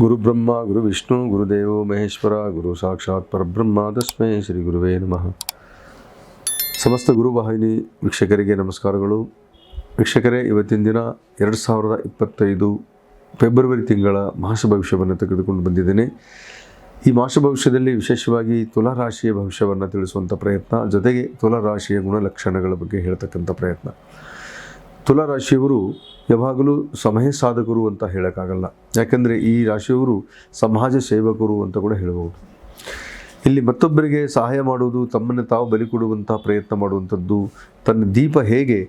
ಗುರು ಬ್ರಹ್ಮ ಗುರು ವಿಷ್ಣು ಗುರುದೇವೋ ಮಹೇಶ್ವರ ಗುರು ಸಾಕ್ಷಾತ್ ಪರಬ್ರಹ್ಮ ತಸ್ಮೈ ಶ್ರೀ ಗುರುವೇ ನಮಃ ಸಮಸ್ತ ಗುರುವಾಹಿನಿ ವೀಕ್ಷಕರಿಗೆ ನಮಸ್ಕಾರಗಳು ವೀಕ್ಷಕರೇ ಇವತ್ತಿನ ದಿನ ಎರಡು ಸಾವಿರದ ಇಪ್ಪತ್ತೈದು ಫೆಬ್ರವರಿ ತಿಂಗಳ ಮಾಸ ಭವಿಷ್ಯವನ್ನು ತೆಗೆದುಕೊಂಡು ಬಂದಿದ್ದೇನೆ. ಈ ಮಾಸ ಭವಿಷ್ಯದಲ್ಲಿ ವಿಶೇಷವಾಗಿ ತುಲಾರಾಶಿಯ ಭವಿಷ್ಯವನ್ನು ತಿಳಿಸುವಂಥ ಪ್ರಯತ್ನ, ಜೊತೆಗೆ ತುಲಾರಾಶಿಯ ಗುಣಲಕ್ಷಣಗಳ ಬಗ್ಗೆ ಹೇಳ್ತಕ್ಕಂಥ ಪ್ರಯತ್ನ. ತುಲಾ ರಾಶಿಯವರು ಯಾವಾಗಲೂ ಸಮಯ ಸಾಧಕರು ಅಂತ ಹೇಳೋಕ್ಕಾಗಲ್ಲ. ಯಾಕೆಂದರೆ ಈ ರಾಶಿಯವರು ಸಮಾಜ ಸೇವಕರು ಅಂತ ಕೂಡ ಹೇಳಬಹುದು. ಇಲ್ಲಿ ಮತ್ತೊಬ್ಬರಿಗೆ ಸಹಾಯ ಮಾಡುವುದು, ತಮ್ಮನ್ನು ತಾವು ಬಲಿ ಕೊಡುವಂಥ ಪ್ರಯತ್ನ ಮಾಡುವಂಥದ್ದು, ತನ್ನ ದೀಪ ಹೇಗೆ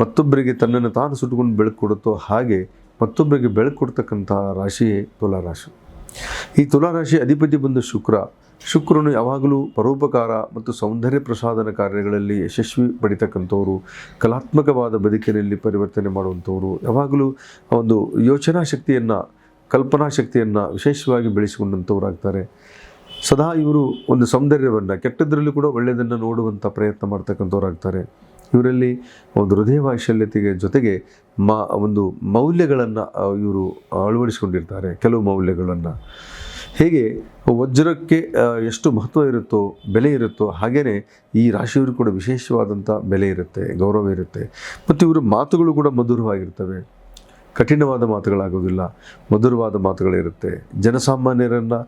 ಮತ್ತೊಬ್ಬರಿಗೆ ತನ್ನನ್ನು ತಾನು ಸುಟ್ಟುಕೊಂಡು ಬೆಳಕು ಕೊಡುತ್ತೋ ಹಾಗೆ ಮತ್ತೊಬ್ಬರಿಗೆ ಬೆಳಕು ಕೊಡ್ತಕ್ಕಂಥ ರಾಶಿಯೇ ತುಲಾರಾಶಿ. ಈ ತುಲಾ ರಾಶಿ ಅಧಿಪತಿ ಬಂದ ಶುಕ್ರ ಶುಕ್ರನು ಯಾವಾಗಲೂ ಪರೋಪಕಾರ ಮತ್ತು ಸೌಂದರ್ಯ ಪ್ರಸಾದನ ಕಾರ್ಯಗಳಲ್ಲಿ ಯಶಸ್ವಿ ಪಡಿತಕ್ಕಂಥವ್ರು, ಕಲಾತ್ಮಕವಾದ ಬದುಕಿನಲ್ಲಿ ಪರಿವರ್ತನೆ ಮಾಡುವಂಥವ್ರು, ಯಾವಾಗಲೂ ಒಂದು ಯೋಚನಾ ಶಕ್ತಿಯನ್ನು ಕಲ್ಪನಾ ಶಕ್ತಿಯನ್ನು ವಿಶೇಷವಾಗಿ ಬೆಳೆಸಿಕೊಂಡಂಥವ್ರಾಗ್ತಾರೆ. ಸದಾ ಇವರು ಒಂದು ಸೌಂದರ್ಯವನ್ನು, ಕೆಟ್ಟದ್ರಲ್ಲಿ ಕೂಡ ಒಳ್ಳೆಯದನ್ನು ನೋಡುವಂಥ ಪ್ರಯತ್ನ ಮಾಡ್ತಕ್ಕಂಥವ್ರಾಗ್ತಾರೆ. ಇವರಲ್ಲಿ ಒಂದು ಹೃದಯ ವಾತ್ಸಲ್ಯತೆಗೆ ಜೊತೆಗೆ ಮಾ ಒಂದು ಮೌಲ್ಯಗಳನ್ನು ಇವರು ಅಳವಡಿಸಿಕೊಂಡಿರ್ತಾರೆ, ಕೆಲವು ಮೌಲ್ಯಗಳನ್ನು. ಹೇಗೆ ವಜ್ರಕ್ಕೆ ಎಷ್ಟು ಮಹತ್ವ ಇರುತ್ತೋ, ಬೆಲೆ ಇರುತ್ತೋ ಹಾಗೆಯೇ ಈ ರಾಶಿಯವರು ಕೂಡ ವಿಶೇಷವಾದಂಥ ಬೆಲೆ ಇರುತ್ತೆ, ಗೌರವ ಇರುತ್ತೆ. ಮತ್ತು ಇವರ ಮಾತುಗಳು ಕೂಡ ಮಧುರವಾಗಿರ್ತವೆ. ಕಠಿಣವಾದ ಮಾತುಗಳಾಗೋದಿಲ್ಲ, ಮಧುರವಾದ ಮಾತುಗಳಿರುತ್ತೆ. ಜನಸಾಮಾನ್ಯರನ್ನು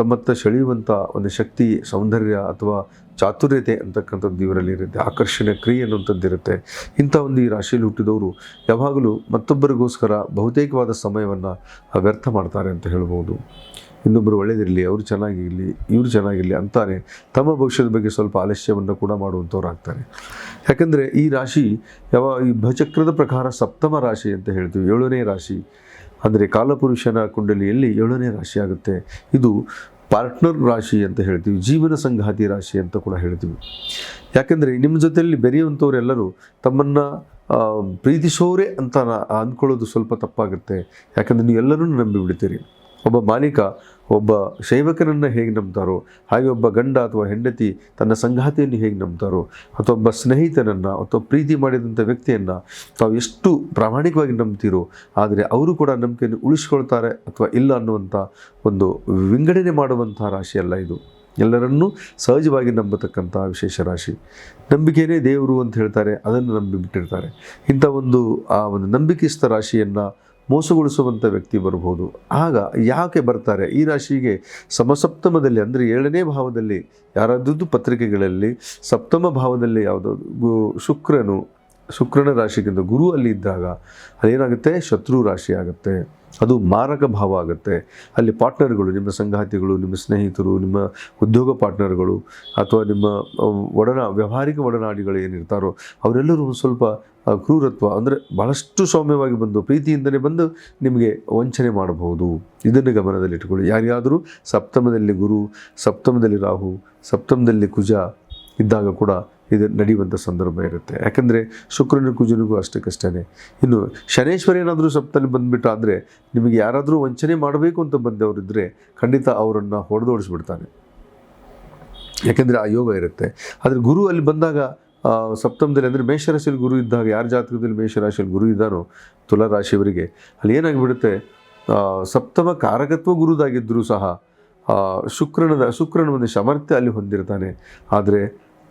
ತಮ್ಮತ್ತ ಸೆಳೆಯುವಂಥ ಒಂದು ಶಕ್ತಿ, ಸೌಂದರ್ಯ ಅಥವಾ ಚಾತುರ್ಯತೆ ಅಂತಕ್ಕಂಥದ್ದು ಇವರಲ್ಲಿ ಇರುತ್ತೆ. ಆಕರ್ಷಣೆ, ಕ್ರಿಯೆ ಅನ್ನುವಂಥದ್ದು ಇರುತ್ತೆ. ಇಂಥ ಒಂದು ಈ ರಾಶಿಯಲ್ಲಿ ಹುಟ್ಟಿದವರು ಯಾವಾಗಲೂ ಮತ್ತೊಬ್ಬರಿಗೋಸ್ಕರ ಬಹುತೇಕವಾದ ಸಮಯವನ್ನು ವ್ಯರ್ಥ ಮಾಡ್ತಾರೆ ಅಂತ ಹೇಳ್ಬೋದು. ಇನ್ನೊಬ್ಬರು ಒಳ್ಳೇದಿರಲಿ, ಅವರು ಚೆನ್ನಾಗಿರಲಿ, ಇವರು ಚೆನ್ನಾಗಿರಲಿ ಅಂತಾನೆ ತಮ್ಮ ಭವಿಷ್ಯದ ಬಗ್ಗೆ ಸ್ವಲ್ಪ ಆಲಸ್ಯವನ್ನು ಕೂಡ ಮಾಡುವಂಥವ್ರು ಆಗ್ತಾರೆ ಯಾಕಂದರೆ ಈ ರಾಶಿ ಯಾವ ಈ ಭಚಕ್ರದ ಪ್ರಕಾರ ಸಪ್ತಮ ರಾಶಿ ಅಂತ ಹೇಳ್ತೀವಿ, ಏಳನೇ ರಾಶಿ. ಅಂದರೆ ಕಾಲಪುರುಷನ ಕುಂಡಲಿಯಲ್ಲಿ ಏಳನೇ ರಾಶಿ ಆಗುತ್ತೆ. ಇದು ಪಾರ್ಟ್ನರ್ ರಾಶಿ ಅಂತ ಹೇಳ್ತೀವಿ, ಜೀವನ ಸಂಗಾತಿ ರಾಶಿ ಅಂತ ಕೂಡ ಹೇಳ್ತೀವಿ. ಯಾಕೆಂದರೆ ನಿಮ್ಮ ಜೊತೆಯಲ್ಲಿ ಬೆರೆಯುವಂಥವರೆಲ್ಲರೂ ತಮ್ಮನ್ನು ಪ್ರೀತಿಸೋರೆ ಅಂತ ಅಂದ್ಕೊಳ್ಳೋದು ಸ್ವಲ್ಪ ತಪ್ಪಾಗುತ್ತೆ. ಯಾಕಂದರೆ ನೀವು ಎಲ್ಲರೂ ನಂಬಿಬಿಡ್ತೀರಿ. ಒಬ್ಬ ಮಾಲೀಕ, ಒಬ್ಬ ಶೈವಕನನ್ನು ಹೇಗೆ ನಂಬ್ತಾರೋ, ಹಾಗೆ ಒಬ್ಬ ಗಂಡ ಅಥವಾ ಹೆಂಡತಿ ತನ್ನ ಸಂಗಾತಿಯನ್ನು ಹೇಗೆ ನಂಬ್ತಾರೋ, ಅಥವಾ ಒಬ್ಬ ಸ್ನೇಹಿತನನ್ನು, ಅಥವಾ ಪ್ರೀತಿ ಮಾಡಿದಂಥ ವ್ಯಕ್ತಿಯನ್ನು ತಾವು ಎಷ್ಟು ಪ್ರಾಮಾಣಿಕವಾಗಿ ನಂಬ್ತೀರೋ, ಆದರೆ ಅವರು ಕೂಡ ನಂಬಿಕೆಯನ್ನು ಉಳಿಸ್ಕೊಳ್ತಾರೆ ಅಥವಾ ಇಲ್ಲ ಅನ್ನುವಂಥ ಒಂದು ವಿಂಗಡಣೆ ಮಾಡುವಂಥ ರಾಶಿಯಲ್ಲ ಇದು. ಎಲ್ಲರನ್ನೂ ಸಹಜವಾಗಿ ನಂಬತಕ್ಕಂಥ ವಿಶೇಷ ರಾಶಿ. ನಂಬಿಕೆಯೇ ದೇವರು ಅಂತ ಹೇಳ್ತಾರೆ, ಅದನ್ನು ನಂಬಿಬಿಟ್ಟಿರ್ತಾರೆ. ಇಂಥ ಒಂದು, ಆ ಒಂದು ನಂಬಿಕೆಸ್ಥ ರಾಶಿಯನ್ನು ಮೋಸಗೊಳಿಸುವಂಥ ವ್ಯಕ್ತಿ ಬರ್ಬೋದು ಆಗ ಯಾಕೆ ಬರ್ತಾರೆ? ಈ ರಾಶಿಗೆ ಸಮಸಪ್ತಮದಲ್ಲಿ ಅಂದರೆ ಏಳನೇ ಭಾವದಲ್ಲಿ ಯಾರಾದದ್ದು ಪತ್ರಿಕೆಗಳಲ್ಲಿ ಸಪ್ತಮ ಭಾವದಲ್ಲಿ ಯಾವುದಾದ್ರು ಶುಕ್ರನು ಶುಕ್ರನ ರಾಶಿಗಿಂತ ಗುರು ಅಲ್ಲಿ ಇದ್ದಾಗ ಅದೇನಾಗುತ್ತೆ ಶತ್ರು ರಾಶಿ ಆಗುತ್ತೆ. ಅದು ಮಾರಕ ಭಾವ ಆಗುತ್ತೆ. ಅಲ್ಲಿ ಪಾರ್ಟ್ನರ್ಗಳು, ನಿಮ್ಮ ಸಂಗಾತಿಗಳು, ನಿಮ್ಮ ಸ್ನೇಹಿತರು, ನಿಮ್ಮ ಉದ್ಯೋಗ ಪಾರ್ಟ್ನರ್ಗಳು ಅಥವಾ ನಿಮ್ಮ ಒಡನ, ವ್ಯಾವಹಾರಿಕ ಒಡನಾಡಿಗಳು ಏನಿರ್ತಾರೋ ಅವರೆಲ್ಲರೂ ಸ್ವಲ್ಪ ಕ್ರೂರತ್ವ ಅಂದರೆ ಭಾಳಷ್ಟು ಸೌಮ್ಯವಾಗಿ ಬಂದು ಪ್ರೀತಿಯಿಂದಲೇ ಬಂದು ನಿಮಗೆ ವಂಚನೆ ಮಾಡಬಹುದು. ಇದನ್ನು ಗಮನದಲ್ಲಿಟ್ಟುಕೊಳ್ಳಿ. ಯಾರ್ಯಾದರೂ ಸಪ್ತಮದಲ್ಲಿ ಗುರು, ಸಪ್ತಮದಲ್ಲಿ ರಾಹು, ಸಪ್ತಮದಲ್ಲಿ ಕುಜ ಇದ್ದಾಗ ಕೂಡ ಇದು ನಡೆಯುವಂಥ ಸಂದರ್ಭ ಇರುತ್ತೆ. ಯಾಕಂದರೆ ಶುಕ್ರನ ಕುಜನಿಗೂ ಅಷ್ಟಕ್ಕಷ್ಟೇ ಇನ್ನು ಶನೇಶ್ವರ ಏನಾದರೂ ಸಪ್ತಲ್ಲಿ ಬಂದುಬಿಟ್ಟು ಆದರೆ ನಿಮಗೆ ಯಾರಾದರೂ ವಂಚನೆ ಮಾಡಬೇಕು ಅಂತ ಬಂದವರಿದ್ದರೆ ಖಂಡಿತ ಅವರನ್ನು ಹೊಡೆದೋಡಿಸ್ಬಿಡ್ತಾನೆ. ಯಾಕೆಂದರೆ ಆ ಯೋಗ ಇರುತ್ತೆ. ಆದರೆ ಗುರು ಅಲ್ಲಿ ಬಂದಾಗ ಸಪ್ತಮದಲ್ಲಿ ಅಂದರೆ ಮೇಷರಾಶಿಯಲ್ಲಿ ಗುರು ಇದ್ದಾಗ, ಯಾರ ಜಾತಕದಲ್ಲಿ ಮೇಷರಾಶಿಯಲ್ಲಿ ಗುರು ಇದ್ದಾನೋ ತುಲಾ ರಾಶಿಯವರಿಗೆ ಅಲ್ಲಿ ಏನಾಗಿಬಿಡುತ್ತೆ? ಸಪ್ತಮ ಕಾರಕತ್ವ ಗುರುದಾಗಿದ್ದರೂ ಸಹ ಶುಕ್ರನದ, ಶುಕ್ರನ ಒಂದು ಸಾಮರ್ಥ್ಯ ಅಲ್ಲಿ ಹೊಂದಿರ್ತಾನೆ. ಆದರೆ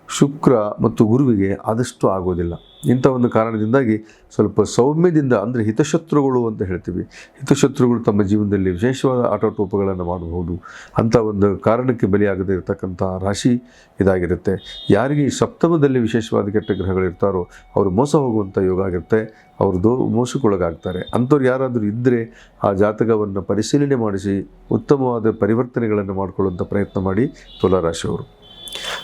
ಶುಕ್ರ ಮತ್ತು ಗುರುವಿಗೆ ಆದಷ್ಟು ಆಗೋದಿಲ್ಲ. ಇಂಥ ಒಂದು ಕಾರಣದಿಂದಾಗಿ ಸ್ವಲ್ಪ ಸೌಮ್ಯದಿಂದ ಅಂದರೆ ಹಿತಶತ್ರುಗಳು ಅಂತ ಹೇಳ್ತೀವಿ. ಹಿತಶತ್ರುಗಳು ತಮ್ಮ ಜೀವನದಲ್ಲಿ ವಿಶೇಷವಾದ ಆಟೋಟೋಪಗಳನ್ನು ಮಾಡಬಹುದು. ಅಂಥ ಒಂದು ಕಾರಣಕ್ಕೆ ಬಲಿಯಾಗದೆ ಇರತಕ್ಕಂಥ ರಾಶಿ ಇದಾಗಿರುತ್ತೆ. ಯಾರಿಗೆ ಈ ಸಪ್ತಮದಲ್ಲಿ ವಿಶೇಷವಾದ ಕೆಟ್ಟ ಗ್ರಹಗಳಿರ್ತಾರೋ ಅವರು ಮೋಸ ಹೋಗುವಂಥ ಯೋಗ ಆಗಿರುತ್ತೆ. ಅವರು ದೋ ಮೋಸಕ್ಕೊಳಗಾಗ್ತಾರೆ. ಅಂಥವ್ರು ಯಾರಾದರೂ ಇದ್ದರೆ ಆ ಜಾತಕವನ್ನು ಪರಿಶೀಲನೆ ಮಾಡಿಸಿ ಉತ್ತಮವಾದ ಪರಿವರ್ತನೆಗಳನ್ನು ಮಾಡಿಕೊಳ್ಳುವಂಥ ಪ್ರಯತ್ನ ಮಾಡಿ ತುಲಾರಾಶಿಯವರು.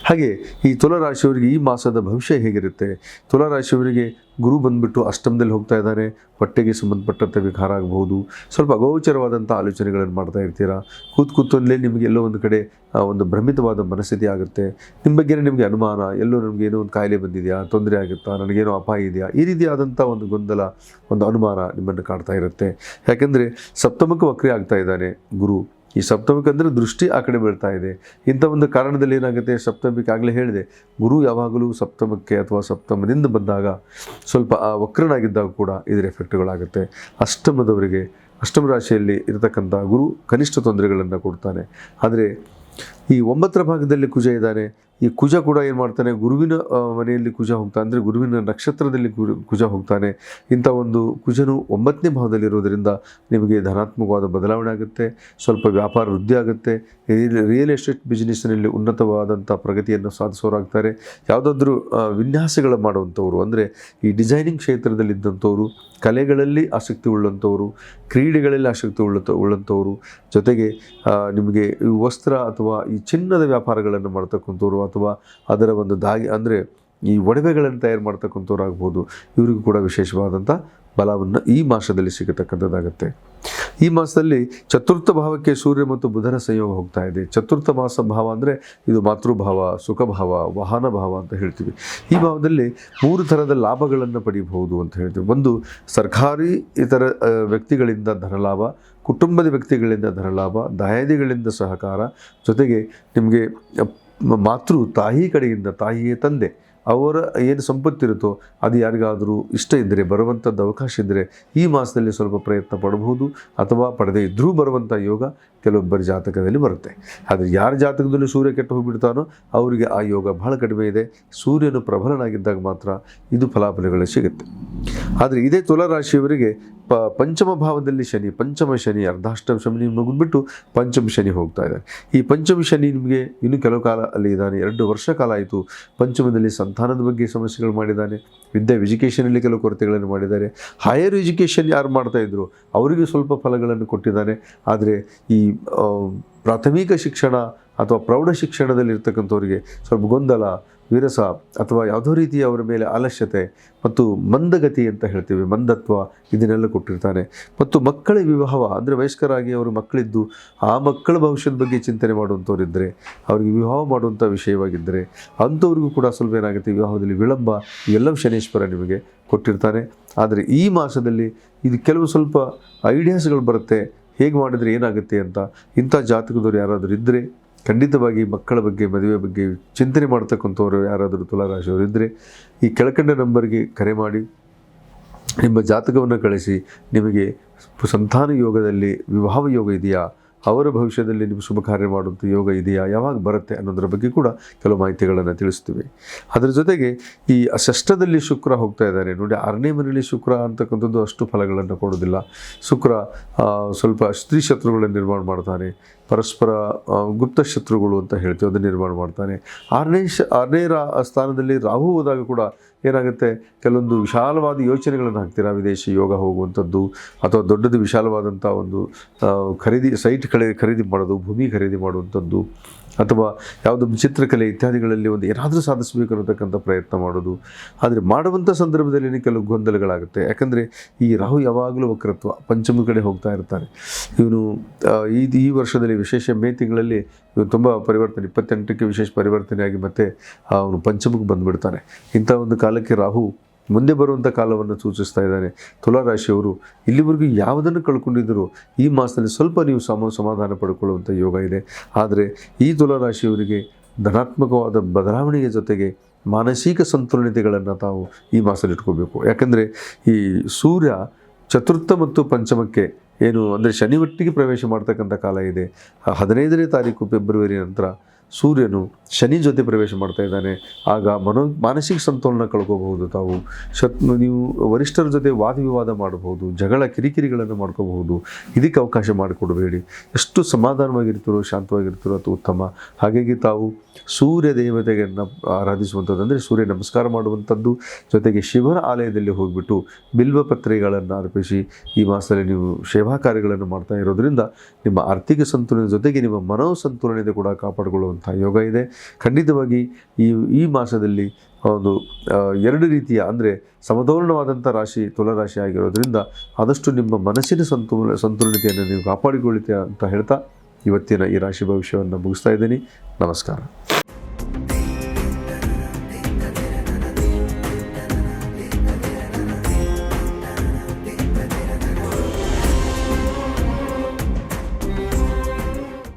ಹಾಗೆ ಈ ತುಲಾರಾಶಿಯವರಿಗೆ ಈ ಮಾಸದ ಭವಿಷ್ಯ ಹೇಗಿರುತ್ತೆ? ತುಲಾರಾಶಿಯವರಿಗೆ ಗುರು ಬಂದ್ಬಿಟ್ಟು ಅಷ್ಟಮದಲ್ಲಿ ಹೋಗ್ತಾ ಇದ್ದಾರೆ. ಹೊಟ್ಟೆಗೆ ಸಂಬಂಧಪಟ್ಟಂಥ ವಿಕಾರ ಆಗಬಹುದು. ಸ್ವಲ್ಪ ಅಗೋಚರವಾದಂಥ ಆಲೋಚನೆಗಳನ್ನು ಮಾಡ್ತಾ ಇರ್ತೀರಾ? ಕೂತ್ ಕೂತಲ್ಲೇ ನಿಮಗೆ ಎಲ್ಲೋ ಒಂದು ಕಡೆ ಒಂದು ಭ್ರಮಿತವಾದ ಮನಸ್ಥಿತಿ ಆಗುತ್ತೆ. ನಿಮ್ಮ ಬಗ್ಗೆ ನಿಮಗೆ ಅನುಮಾನ, ಎಲ್ಲೋ ನಿಮಗೆ ಏನೋ ಒಂದು ಕಾಯಿಲೆ ಬಂದಿದೆಯಾ? ತೊಂದರೆ ಆಗುತ್ತಾ? ನನಗೇನೋ ಅಪಾಯ ಇದೆಯಾ? ಈ ರೀತಿಯಾದಂಥ ಒಂದು ಗೊಂದಲ, ಒಂದು ಅನುಮಾನ ನಿಮ್ಮನ್ನು ಕಾಡ್ತಾ ಇರುತ್ತೆ. ಯಾಕೆಂದರೆ ಸಪ್ತಮಕ್ಕೆ ವಕ್ರಿ ಆಗ್ತಾ ಇದ್ದಾನೆ ಗುರು. ಈ ಸಪ್ತಮಿಕ ಅಂದರೆ ದೃಷ್ಟಿ ಆ ಕಡೆ ಬೀಳ್ತಾ ಇದೆ. ಇಂಥ ಒಂದು ಕಾರಣದಲ್ಲಿ ಏನಾಗುತ್ತೆ? ಸಪ್ತಮಿಕ ಆಗಲೇ ಹೇಳಿದೆ, ಗುರು ಯಾವಾಗಲೂ ಸಪ್ತಮಕ್ಕೆ ಅಥವಾ ಸಪ್ತಮದಿಂದ ಬಂದಾಗ ಸ್ವಲ್ಪ, ಆ, ವಕ್ರನಾಗಿದ್ದಾಗ ಕೂಡ ಇದರ ಎಫೆಕ್ಟ್ಗಳಾಗುತ್ತೆ ಅಷ್ಟಮದವರಿಗೆ, ಅಷ್ಟಮ ರಾಶಿಯಲ್ಲಿ ಇರತಕ್ಕಂಥ ಗುರು ಕನಿಷ್ಠ ತೊಂದರೆಗಳನ್ನು ಕೊಡ್ತಾನೆ. ಆದರೆ ಈ ಒಂಬತ್ತರ ಭಾಗದಲ್ಲಿ ಕುಜ ಇದ್ದಾರೆ ಈ ಕುಜ ಕೂಡ ಏನು ಮಾಡ್ತಾನೆ? ಗುರುವಿನ ಮನೆಯಲ್ಲಿ ಕುಜ ಹೋಗ್ತಾನೆ ಅಂದರೆ ಗುರುವಿನ ನಕ್ಷತ್ರದಲ್ಲಿ ಕುಜ ಹೋಗ್ತಾನೆ. ಇಂಥ ಒಂದು ಕುಜನು ಒಂಬತ್ತನೇ ಭಾವದಲ್ಲಿರೋದ್ರಿಂದ ನಿಮಗೆ ಧನಾತ್ಮಕವಾದ ಬದಲಾವಣೆ ಆಗುತ್ತೆ, ಸ್ವಲ್ಪ ವ್ಯಾಪಾರ ವೃದ್ಧಿ ಆಗುತ್ತೆ. ರಿಯಲ್- ಎಸ್ಟೇಟ್ ಬಿಸ್ನೆಸ್ನಲ್ಲಿ ಉನ್ನತವಾದಂಥ ಪ್ರಗತಿಯನ್ನು ಸಾಧಿಸೋರಾಗ್ತಾರೆ. ಯಾವುದಾದ್ರೂ ವಿನ್ಯಾಸಗಳು ವಿನ್ಯಾಸಗಳ ಮಾಡುವಂಥವ್ರು, ಅಂದರೆ ಈ ಡಿಸೈನಿಂಗ್ ಕ್ಷೇತ್ರದಲ್ಲಿದ್ದಂಥವ್ರು, ಕಲೆಗಳಲ್ಲಿ ಆಸಕ್ತಿ ಉಳ್ಳಂಥವ್ರು ಕ್ರೀಡೆಗಳಲ್ಲಿ ಆಸಕ್ತಿ ಉಳ್ಳ ಉಳ್ಳಂಥವ್ರು, ಜೊತೆಗೆ ನಿಮಗೆ ವಸ್ತ್ರ ಅಥವಾ ಈ ಚಿನ್ನದ ವ್ಯಾಪಾರಗಳನ್ನು ಮಾಡ್ತಕ್ಕಂಥವ್ರು ಅಥವಾ ಅದರ ಒಂದು ದಾಗಿ ಅಂದರೆ ಈ ಒಡವೆಗಳನ್ನು ತಯಾರು ಮಾಡ್ತಕ್ಕಂಥವ್ರು ಆಗ್ಬೋದು. ಇವರಿಗೂ ಕೂಡ ವಿಶೇಷವಾದಂಥ ಬಲವನ್ನು ಈ ಮಾಸದಲ್ಲಿ ಸಿಗತಕ್ಕಂಥದ್ದಾಗುತ್ತೆ. ಈ ಮಾಸದಲ್ಲಿ ಚತುರ್ಥ ಭಾವಕ್ಕೆ ಸೂರ್ಯ ಮತ್ತು ಬುಧನ ಸಂಯೋಗ ಹೋಗ್ತಾ ಇದೆ. ಚತುರ್ಥ ಮಾಸ ಭಾವ ಅಂದರೆ ಇದು ಮಾತೃಭಾವ, ಸುಖಭಾವ, ವಾಹನ ಭಾವ ಅಂತ ಹೇಳ್ತೀವಿ. ಈ ಭಾವದಲ್ಲಿ ಮೂರು ಥರದ ಲಾಭಗಳನ್ನು ಪಡೆಯಬಹುದು ಅಂತ ಹೇಳ್ತೀವಿ. ಒಂದು, ಸರ್ಕಾರಿ ಇತರ ವ್ಯಕ್ತಿಗಳಿಂದ ಧನಲಾಭ, ಕುಟುಂಬದ ವ್ಯಕ್ತಿಗಳಿಂದ ಧನಲಾಭ, ದಾಯಾದಿಗಳಿಂದ ಸಹಕಾರ, ಜೊತೆಗೆ ನಿಮಗೆ ಮಾತೃ ತಾಯಿ ಕಡೆಯಿಂದ ತಾಯಿಯೇ ತಂದೆ. ಅವರ ಏನು ಸಂಪತ್ತಿರುತ್ತೋ ಅದು ಯಾರಿಗಾದರೂ ಇಷ್ಟ ಇದ್ದರೆ, ಬರುವಂಥದ್ದು ಅವಕಾಶ ಇದ್ದರೆ ಈ ಮಾಸದಲ್ಲಿ ಸ್ವಲ್ಪ ಪ್ರಯತ್ನ ಪಡಬಹುದು. ಅಥವಾ ಪಡೆದೇ ಇದ್ದರೂ ಬರುವಂಥ ಯೋಗ ಕೆಲವೊಬ್ಬರ ಜಾತಕದಲ್ಲಿ ಬರುತ್ತೆ. ಆದರೆ ಯಾರ ಜಾತಕದಲ್ಲಿ ಸೂರ್ಯ ಕೆಟ್ಟು ಹೋಗಿಬಿಡ್ತಾನೋ ಅವರಿಗೆ ಆ ಯೋಗ ಬಹಳ ಕಡಿಮೆ ಇದೆ. ಸೂರ್ಯನು ಪ್ರಬಲನಾಗಿದ್ದಾಗ ಮಾತ್ರ ಇದು ಫಲಾಫಲಗಳು ಸಿಗುತ್ತೆ. ಆದರೆ ಇದೇ ತುಲಾರಾಶಿಯವರಿಗೆ ಪ ಪಂಚಮ ಭಾವದಲ್ಲಿ ಶನಿ, ಪಂಚಮ ಶನಿ, ಅರ್ಧಾಷ್ಟಮ ಶನಿ ಮುಗಿದ್ಬಿಟ್ಟು ಪಂಚಮ ಶನಿ ಹೋಗ್ತಾ ಇದ್ದಾರೆ ಈ ಪಂಚಮ ಶನಿ ನಿಮಗೆ ಇನ್ನು ಕೆಲವು ಕಾಲ ಅಲ್ಲಿ ಇದ್ದಾನೆ. ಎರಡು ವರ್ಷ ಕಾಲ ಆಯಿತು. ಪಂಚಮದಲ್ಲಿ ಸಂತಾನದ ಬಗ್ಗೆ ಸಮಸ್ಯೆಗಳು ಮಾಡಿದ್ದಾನೆ. ವಿದ್ಯಾ ಎಜುಕೇಷನಲ್ಲಿ ಕೆಲವು ಕೊರತೆಗಳನ್ನು ಮಾಡಿದ್ದಾರೆ. ಹೈಯರ್ ಎಜುಕೇಷನ್ ಯಾರು ಮಾಡ್ತಾ ಇದ್ರು, ಅವರಿಗೆ ಸ್ವಲ್ಪ ಫಲಗಳನ್ನು ಕೊಟ್ಟಿದ್ದಾನೆ. ಆದರೆ ಈ ಪ್ರಾಥಮಿಕ ಶಿಕ್ಷಣ ಅಥವಾ ಪ್ರೌಢ ಶಿಕ್ಷಣದಲ್ಲಿ ಇರ್ತಕ್ಕಂಥವ್ರಿಗೆ ಸ್ವಲ್ಪ ಗೊಂದಲ ವಿರಸ ಅಥವಾ ಯಾವುದೋ ರೀತಿಯ ಅವರ ಮೇಲೆ ಆಲಸ್ಯತೆ ಮತ್ತು ಮಂದಗತಿ ಅಂತ ಹೇಳ್ತೀವಿ, ಮಂದತ್ವ ಇದನ್ನೆಲ್ಲ ಕೊಟ್ಟಿರ್ತಾನೆ. ಮತ್ತು ಮಕ್ಕಳ ವಿವಾಹ, ಅಂದರೆ ವಯಸ್ಕರಾಗಿ ಅವರು ಮಕ್ಕಳಿದ್ದು, ಆ ಮಕ್ಕಳ ಭವಿಷ್ಯದ ಬಗ್ಗೆ ಚಿಂತನೆ ಮಾಡುವಂಥವ್ರಿದ್ದರೆ ಅವರಿಗೆ ವಿವಾಹ ಮಾಡುವಂಥ ವಿಷಯವಾಗಿದ್ದರೆ ಅಂಥವ್ರಿಗೂ ಕೂಡ ಸ್ವಲ್ಪ ಏನಾಗುತ್ತೆ, ವಿವಾಹದಲ್ಲಿ ವಿಳಂಬ, ಇವೆಲ್ಲವೂ ಶನೇಶ್ವರ ನಿಮಗೆ ಕೊಟ್ಟಿರ್ತಾನೆ. ಆದರೆ ಈ ಮಾಸದಲ್ಲಿ ಇದು ಕೆಲವು ಸ್ವಲ್ಪ ಐಡಿಯಾಸ್ಗಳು ಬರುತ್ತೆ, ಹೇಗೆ ಮಾಡಿದರೆ ಏನಾಗುತ್ತೆ ಅಂತ ಇಂಥ ಜಾತಕದವ್ರು ಯಾರಾದರೂ ಇದ್ದರೆ ಖಂಡಿತವಾಗಿ ಮಕ್ಕಳ ಬಗ್ಗೆ, ಮದುವೆ ಬಗ್ಗೆ ಚಿಂತನೆ ಮಾಡ್ತಕ್ಕಂಥವ್ರು ಯಾರಾದರೂ ತುಲಾರಾಶಿಯವರು ಇದ್ದರೆ ಈ ಕೆಳಕಂಡ ನಂಬರ್ಗೆ ಕರೆ ಮಾಡಿ, ನಿಮ್ಮ ಜಾತಕವನ್ನು ಕಳಿಸಿ, ನಿಮಗೆ ಸಂತಾನ ಯೋಗದಲ್ಲಿ ವಿವಾಹ ಯೋಗ ಇದೆಯಾ? ಅವರ ಭವಿಷ್ಯದಲ್ಲಿ ನಿಮ್ಮ ಶುಭ ಕಾರ್ಯ ಮಾಡುವಂಥ ಯೋಗ ಇದೆಯಾ? ಯಾವಾಗ ಬರುತ್ತೆ ಅನ್ನೋದರ ಬಗ್ಗೆ ಕೂಡ ಕೆಲವು ಮಾಹಿತಿಗಳನ್ನು ತಿಳಿಸ್ತೀವಿ. ಅದರ ಜೊತೆಗೆ ಈ ಷಷ್ಠದಲ್ಲಿ ಶುಕ್ರ ಹೋಗ್ತಾ ಇದ್ದಾರೆ. ನೋಡಿ, ಆರನೇ ಮನೆಯಲ್ಲಿ ಶುಕ್ರ ಅಂತಕ್ಕಂಥದ್ದು ಅಷ್ಟು ಫಲಗಳನ್ನು ಕೊಡೋದಿಲ್ಲ ಶುಕ್ರ ಸ್ವಲ್ಪ ಸ್ತ್ರೀ ಶತ್ರುಗಳನ್ನು ನಿರ್ಮಾಣ ಮಾಡ್ತಾನೆ. ಪರಸ್ಪರ ಗುಪ್ತ ಶತ್ರುಗಳು ಅಂತ ಹೇಳ್ತೀವಿ, ಅದನ್ನು ನಿರ್ಮಾಣ ಮಾಡ್ತಾನೆ. ಆರನೇ ಶ, ಆರನೇ ರಾ, ಸ್ಥಾನದಲ್ಲಿ ರಾಹು ಹೋದಾಗ ಕೂಡ ಏನಾಗುತ್ತೆ? ಕೆಲವೊಂದು ವಿಶಾಲವಾದ ಯೋಚನೆಗಳನ್ನು ಹಾಕ್ತೀರಾ? ವಿದೇಶಿ ಯೋಗ ಹೋಗುವಂಥದ್ದು ಅಥವಾ ದೊಡ್ಡದು ವಿಶಾಲವಾದಂಥ ಒಂದು ಖರೀದಿ, ಸೈಟ್ ಕಳೆ, ಖರೀದಿ ಮಾಡೋದು, ಭೂಮಿ ಖರೀದಿ ಮಾಡುವಂಥದ್ದು. ಅಥವಾ ಯಾವುದೋ ಚಿತ್ರಕಲೆ ಇತ್ಯಾದಿಗಳಲ್ಲಿ ಒಂದು ಏನಾದರೂ ಸಾಧಿಸಬೇಕು ಅನ್ನತಕ್ಕಂಥ ಪ್ರಯತ್ನ ಮಾಡೋದು. ಆದರೆ ಮಾಡುವಂಥ ಸಂದರ್ಭದಲ್ಲಿ ಕೆಲವು ಗೊಂದಲಗಳಾಗುತ್ತೆ. ಯಾಕಂದರೆ ಈ ರಾಹು ಯಾವಾಗಲೂ ವಕ್ರತ್ವ, ಪಂಚಮ ಕಡೆ ಹೋಗ್ತಾ ಇರ್ತಾನೆ ಇವನು ಈ ಈ ವರ್ಷದಲ್ಲಿ ವಿಶೇಷ ಮೇ ತಿಂಗಳಲ್ಲಿ ಇವನು ತುಂಬ ಪರಿವರ್ತನೆ, ಇಪ್ಪತ್ತೆಂಟಕ್ಕೆ ವಿಶೇಷ ಪರಿವರ್ತನೆಯಾಗಿ ಮತ್ತೆ ಅವನು ಪಂಚಮಕ್ಕೆ ಬಂದುಬಿಡ್ತಾನೆ. ಇಂಥ ಒಂದು ಕಾಲಕ್ಕೆ ರಾಹು ಮುಂದೆ ಬರುವಂಥ ಕಾಲವನ್ನು ಸೂಚಿಸ್ತಾ ಇದ್ದಾನೆ ತುಲಾರಾಶಿಯವರು, ಇಲ್ಲಿವರೆಗೂ ಯಾವುದನ್ನು ಕಳ್ಕೊಂಡಿದ್ದರೂ ಈ ಮಾಸದಲ್ಲಿ ಸ್ವಲ್ಪ ನೀವು ಸಮ, ಸಮಾಧಾನ ಪಡ್ಕೊಳ್ಳುವಂಥ ಯೋಗ ಇದೆ. ಆದರೆ ಈ ತುಲಾರಾಶಿಯವರಿಗೆ ಧನಾತ್ಮಕವಾದ ಬದಲಾವಣೆಯ ಜೊತೆಗೆ ಮಾನಸಿಕ ಸಂತುಲನತೆಗಳನ್ನು ತಾವು ಈ ಮಾಸದಲ್ಲಿ ಇಟ್ಕೋಬೇಕು. ಯಾಕಂದರೆ ಈ ಸೂರ್ಯ ಚತುರ್ಥ ಮತ್ತು ಪಂಚಮಕ್ಕೆ ಏನು ಅಂದರೆ ಶನಿವಟ್ಟಿಗೆ ಪ್ರವೇಶ ಮಾಡ್ತಕ್ಕಂಥ ಕಾಲ ಇದೆ. ಹದಿನೈದನೇ ತಾರೀಕು, ಫೆಬ್ರವರಿ ನಂತರ ಸೂರ್ಯನು ಶನಿ ಜೊತೆ ಪ್ರವೇಶ ಮಾಡ್ತಾ ಇದ್ದಾನೆ. ಆಗ ಮನೋ ಮಾನಸಿಕ ಸಂತೋಲನ ಕಳ್ಕೋಬಹುದು ತಾವು. ಶತ್ ನೀವು ವರಿಷ್ಠರ ಜೊತೆ ವಾದ ವಿವಾದ ಮಾಡಬಹುದು. ಜಗಳ ಕಿರಿಕಿರಿಗಳನ್ನು ಮಾಡ್ಕೋಬಹುದು. ಇದಕ್ಕೆ ಅವಕಾಶ ಮಾಡಿಕೊಡಬೇಡಿ. ಎಷ್ಟು ಸಮಾಧಾನವಾಗಿರ್ತೀರೋ, ಶಾಂತವಾಗಿರ್ತೀರೋ ಅದು ಉತ್ತಮ. ಹಾಗಾಗಿ ತಾವು ಸೂರ್ಯ ದೇವತೆಯನ್ನು ಆರಾಧಿಸುವಂಥದ್ದು ಅಂದರೆ ಸೂರ್ಯ ನಮಸ್ಕಾರ ಮಾಡುವಂಥದ್ದು, ಜೊತೆಗೆ ಶಿವನ ಆಲಯದಲ್ಲಿ ಹೋಗಿಬಿಟ್ಟು ಬಿಲ್ವ ಪತ್ರಿಕೆಗಳನ್ನು ಅರ್ಪಿಸಿ ಈ ಮಾಸದಲ್ಲಿ ನೀವು ಸೇವಾ ಕಾರ್ಯಗಳನ್ನು ಮಾಡ್ತಾ ಇರೋದರಿಂದ ನಿಮ್ಮ ಆರ್ಥಿಕ ಸಂತುಲನ ಜೊತೆಗೆ ನಿಮ್ಮ ಮನೋ ಸಂತುಲನತೆ ಕೂಡ ಕಾಪಾಡಿಕೊಳ್ಳುವಂಥ ಯೋಗ ಇದೆ. ಖಂಡಿತವಾಗಿ ಈ ಈ ಮಾಸದಲ್ಲಿ ಒಂದು ಎರಡು ರೀತಿಯ ಅಂದರೆ ಸಮತೋಲನವಾದಂಥ ರಾಶಿ ತುಲರಾಶಿ ಆಗಿರೋದರಿಂದ ಆದಷ್ಟು ನಿಮ್ಮ ಮನಸ್ಸಿನ ಸಂತುಲ, ಸಂತುಲನತೆಯನ್ನು ನೀವು ಕಾಪಾಡಿಕೊಳ್ಳುತ್ತೆ ಅಂತ ಹೇಳ್ತಾ ಇವತ್ತಿನ ಈ ರಾಶಿ ಭವಿಷ್ಯವನ್ನು ಮುಗಿಸ್ತಾ ಇದ್ದೀನಿ. ನಮಸ್ಕಾರ.